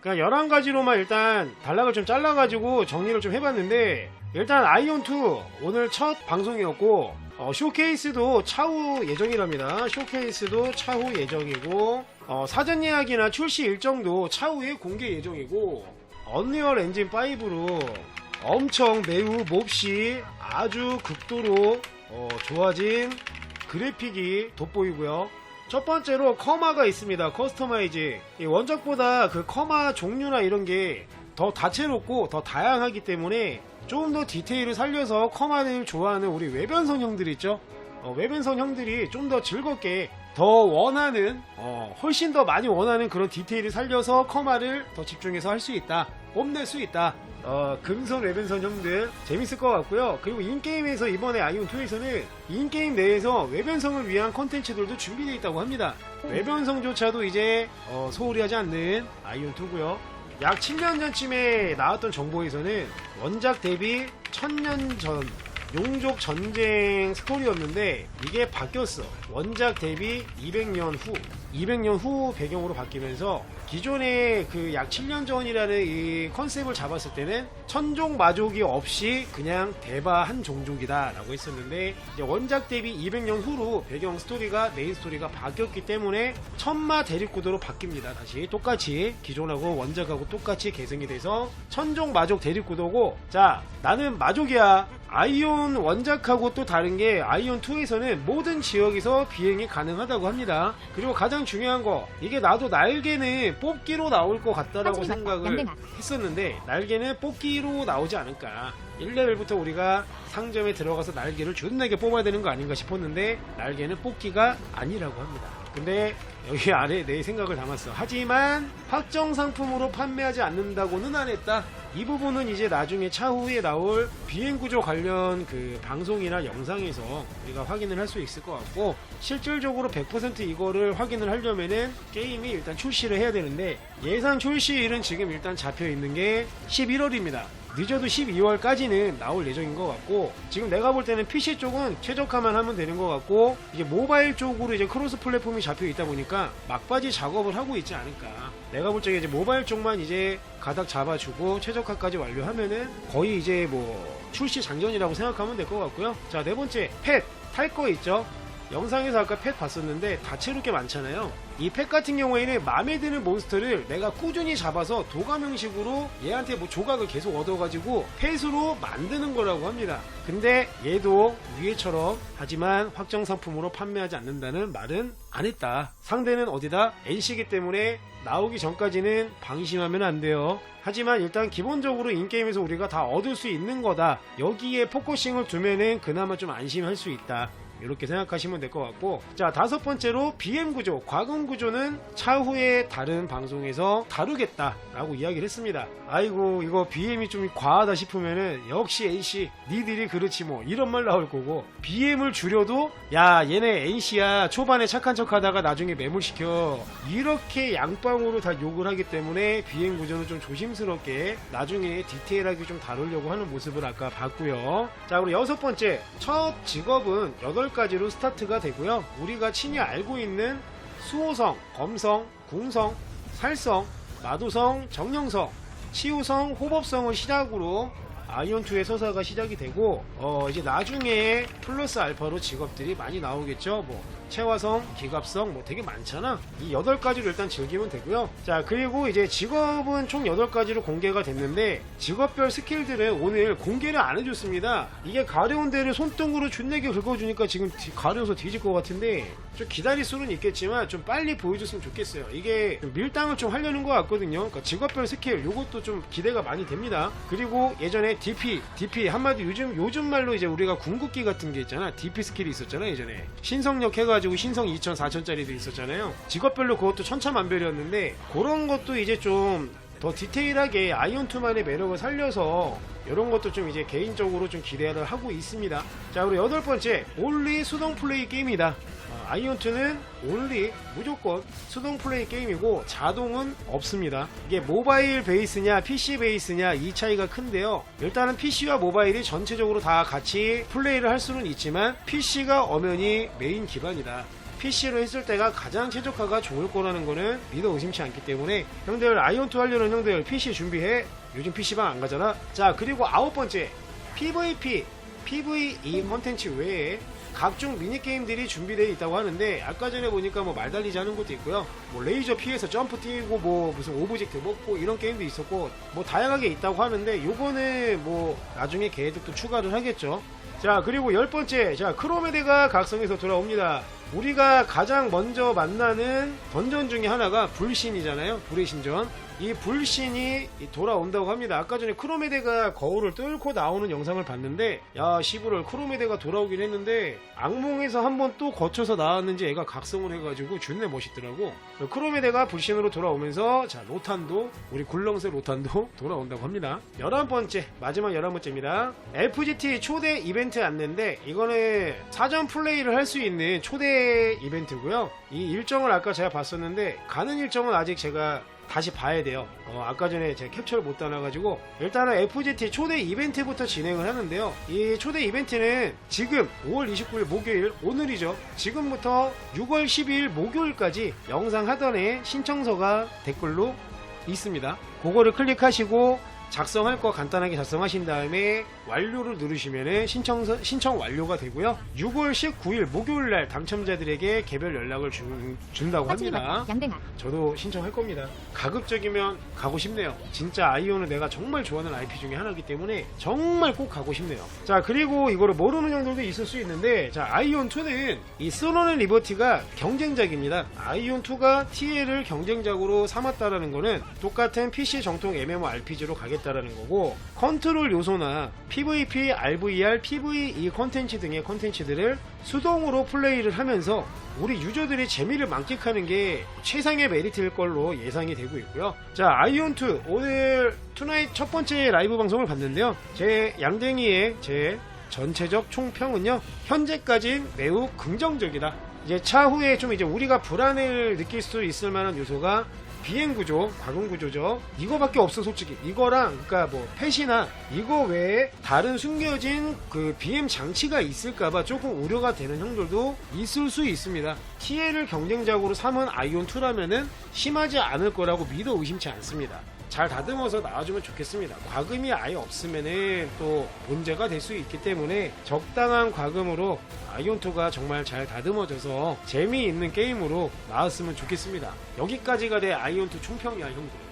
그러니까 11가지로만 일단 단락을 좀 잘라가지고 정리를 좀 해봤는데 일단 아이온2 오늘 첫 방송이었고 어, 쇼케이스도 차후 예정이랍니다. 쇼케이스도 차후 예정이고 어, 사전 예약이나 출시 일정도 차후에 공개 예정이고 언리얼 엔진 5로 엄청 매우 몹시 아주 극도로 어, 좋아진 그래픽이 돋보이고요. 첫 번째로 커마가 있습니다. 커스터마이즈. 이 원작보다 그 커마 종류나 이런 게 더 다채롭고 더 다양하기 때문에 좀더 디테일을 살려서 커마를 좋아하는 우리 외변선 형들 있죠? 어, 외변선 형들이 좀 더 즐겁게 더 원하는 어, 훨씬 더 많이 원하는 그런 디테일을 살려서 커마를 더 집중해서 할 수 있다. 뽐낼 수 있다. 어, 금선 외변선 형들 재밌을 것 같고요. 그리고 인게임에서 이번에 아이온2에서는 인게임 내에서 외변성을 위한 컨텐츠들도 준비되어 있다고 합니다. 외변성조차도 이제 어, 소홀히 하지 않는 아이온2고요. 약 7년 전쯤에 나왔던 정보에서는 원작 대비 1000년 전 용족 전쟁 스토리였는데 이게 바뀌었어. 원작 대비 200년 후, 200년 후 배경으로 바뀌면서 기존의 그약 7년 전이라는 이 컨셉을 잡았을 때는 천종 마족이 없이 그냥 대바 한 종족이다라고 했었는데 원작 대비 200년 후로 배경 스토리가 메인 스토리가 바뀌었기 때문에 천마 대립구도로 바뀝니다. 다시 똑같이 기존하고 원작하고 똑같이 개성이 돼서 천종 마족 대립구도고 자 나는 마족이야 아이온 원작하고 또 다른 게 아이온 2에서는 모든 지역에서 비행이 가능하다고 합니다. 그리고 가장 중요한 거 이게 나도 날개는 뽑기로 나올 것 같다라고. 생각을. 했었는데 날개는 뽑기로 나오지 않을까. 1레벨부터 우리가 상점에 들어가서 날개를 존나게 뽑아야 되는 거 아닌가 싶었는데 날개는 뽑기가 아니라고 합니다. 근데 여기 아래 내 생각을 담았어. 하지만 확정 상품으로 판매하지 않는다고는 안 했다. 이 부분은 이제 나중에 차후에 나올 비행 구조 관련 그 방송이나 영상에서 우리가 확인을 할 수 있을 것 같고 실질적으로 100% 이거를 확인을 하려면은 게임이 일단 출시를 해야 되는데 예상 출시일은 지금 일단 잡혀 있는 게 11월입니다. 늦어도 12월까지는 나올 예정인 것 같고 지금 내가 볼 때는 PC 쪽은 최적화만 하면 되는 것 같고 이제 모바일 쪽으로 이제 크로스 플랫폼이 잡혀 있다 보니까 막바지 작업을 하고 있지 않을까. 내가 볼 적에 이제 모바일 쪽만 이제 가닥 잡아주고 최적화까지 완료하면은 거의 이제 뭐 출시 장전이라고 생각하면 될 것 같고요. 자 네 번째 펫. 탈 거 있죠 영상에서 아까 펫 봤었는데 다채롭게 많잖아요. 이펫 같은 경우에는 마음에 드는 몬스터를 내가 꾸준히 잡아서 도감 형식으로 얘한테 뭐 조각을 계속 얻어가지고 펫으로 만드는 거라고 합니다. 근데 얘도 위에처럼 하지만 확정 상품으로 판매하지 않는다는 말은 안 했다. 상대는 어디다? NC이기 때문에 나오기 전까지는 방심하면 안 돼요. 하지만 일단 기본적으로 인게임에서 우리가 다 얻을 수 있는 거다. 여기에 포커싱을 두면은 그나마 좀 안심할 수 있다. 이렇게 생각하시면 될 것 같고. 자 다섯 번째로 BM 구조 과금 구조는 차후에 다른 방송에서 다루겠다 라고 이야기를 했습니다. 아이고 이거 BM이 좀 과하다 싶으면은 역시 NC 니들이 그렇지 뭐 이런 말 나올 거고. BM을 줄여도 야 얘네 NC야 초반에 착한 척 하다가 나중에 매몰시켜. 이렇게 양방으로 다 욕을 하기 때문에 BM 구조는 좀 조심스럽게 나중에 디테일하게 좀 다루려고 하는 모습을 아까 봤고요. 자 그리고 여섯 번째 첫 직업은 8가지로 스타트가 되고요. 우리가 친히 알고 있는 수호성, 검성, 궁성, 살성, 마도성, 정령성, 치우성, 호법성을 시작으로 아이온2의 서사가 시작이 되고 어 이제 나중에 플러스 알파로 직업들이 많이 나오겠죠. 뭐 체화성, 기갑성 뭐 되게 많잖아. 이 8가지로 일단 즐기면 되고요. 자, 그리고 이제 직업은 총 8가지로 공개가 됐는데 직업별 스킬들은 오늘 공개를 안 해줬습니다. 이게 가려운 데를 손등으로 준내게 긁어주니까 지금 뒤- 가려워서 뒤질 것 같은데 좀 기다릴 수는 있겠지만 좀 빨리 보여줬으면 좋겠어요. 이게 좀 밀당을 좀 하려는 것 같거든요. 그러니까 직업별 스킬 요것도 좀 기대가 많이 됩니다. 그리고 예전에 DP, DP 한마디 요즘 요즘 말로 이제 우리가 궁극기 같은 게 있잖아. DP 스킬이 있었잖아 예전에 신성력 해가지고 신성 2천 4천짜리도 있었잖아요. 직업별로 그것도 천차만별이었는데 그런 것도 이제 좀 더 디테일하게 아이온2만의 매력을 살려서 이런 것도 좀 이제 개인적으로 좀 기대를 하고 있습니다. 자, 그리고 여덟 번째, 올리 수동 플레이 게임이다. 어, 아이온2는 올리 무조건 수동 플레이 게임이고 자동은 없습니다. 이게 모바일 베이스냐 PC 베이스냐 이 차이가 큰데요. 일단은 PC와 모바일이 전체적으로 다 같이 플레이를 할 수는 있지만 PC가 엄연히 메인 기반이다. PC로 했을 때가 가장 최적화가 좋을 거라는 거는 믿어 의심치 않기 때문에 형들 아이온2 하려는 형들 PC 준비해. 요즘 PC방 안 가잖아. 자 그리고 아홉 번째. PVP PVE 컨텐츠 외에 각종 미니게임들이 준비되어 있다고 하는데 아까 전에 보니까 뭐 말달리지 하는 것도 있고요. 뭐 레이저 피해서 점프 뛰고 뭐 무슨 오브젝트 먹고 이런 게임도 있었고 뭐 다양하게 있다고 하는데 요거는 뭐 나중에 계획도 추가를 하겠죠. 자 그리고 열 번째. 자 크로메데가 각성해서 돌아옵니다 우리가 가장 먼저 만나는 던전 중에 하나가 불신이잖아요. 불의 신전 이 불신이 돌아온다고 합니다. 아까 전에 크로메데가 거울을 뚫고 나오는 영상을 봤는데 야 시부를 크로메데가 돌아오긴 했는데 악몽에서 한번 또 거쳐서 나왔는지 애가 각성을 해가지고 존내 멋있더라고. 크로메데가 불신으로 돌아오면서 자 로탄도 우리 굴렁쇠 로탄도 돌아온다고 합니다. 열한 번째 마지막 열한 번째입니다. FGT 초대 이벤트 안내인데 이거는 사전 플레이를 할 수 있는 초대 이벤트고요. 이 일정을 아까 제가 봤었는데 가는 일정은 아직 제가 다시 봐야 돼요. 어, 아까 전에 제가 캡처를 못 따놔가지고 일단은 FGT 초대 이벤트부터 진행을 하는데요. 이 초대 이벤트는 지금 5월 29일 목요일 오늘이죠. 지금부터 6월 12일 목요일까지 영상 하단에 신청서가 댓글로 있습니다. 그거를 클릭하시고 작성할 거 간단하게 작성하신 다음에 완료를 누르시면은 신청서 신청 완료가 되고요. 6월 19일 목요일 날 당첨자들에게 개별 연락을 준, 준다고 합니다. 저도 신청할 겁니다. 가급적이면 가고 싶네요. 진짜 아이오는 내가 정말 좋아하는 IP 중에 하나이기 때문에 정말 꼭 가고 싶네요. 자, 그리고 이거를 모르는 형들도 있을 수 있는데, 자, 아이온2는 이 스노는 리버티가 경쟁작입니다. 아이온2가 TL을 경쟁작으로 삼았다라는 거는 똑같은 PC 정통 MMORPG로 가 겠다라는 거고, 컨트롤 요소나 PVP, RVR, PVE 컨텐츠 등의 컨텐츠들을 수동으로 플레이를 하면서 우리 유저들이 재미를 만끽하는 게 최상의 메리트일 걸로 예상이 되고 있고요. 자, 아이온2 오늘 투나잇 첫 번째 라이브 방송을 봤는데요. 제 양댕이의 제 전체적 총평은요. 현재까진 매우 긍정적이다. 이제 차후에 좀 이제 우리가 불안을 느낄 수 있을 만한 요소가 비행 구조, 과금 구조죠. 이거밖에 없어 솔직히. 이거랑 그러니까 뭐 펫이나 이거 외에 다른 숨겨진 그 BM 장치가 있을까봐 조금 우려가 되는 형들도 있을 수 있습니다. TL을 경쟁작으로 삼은 아이온 2라면은 심하지 않을 거라고 믿어 의심치 않습니다. 잘 다듬어서 나와주면 좋겠습니다. 과금이 아예 없으면은 또 문제가 될 수 있기 때문에 적당한 과금으로 아이온2가 정말 잘 다듬어져서 재미있는 게임으로 나왔으면 좋겠습니다. 여기까지가 내 아이온2 총평이야, 형들.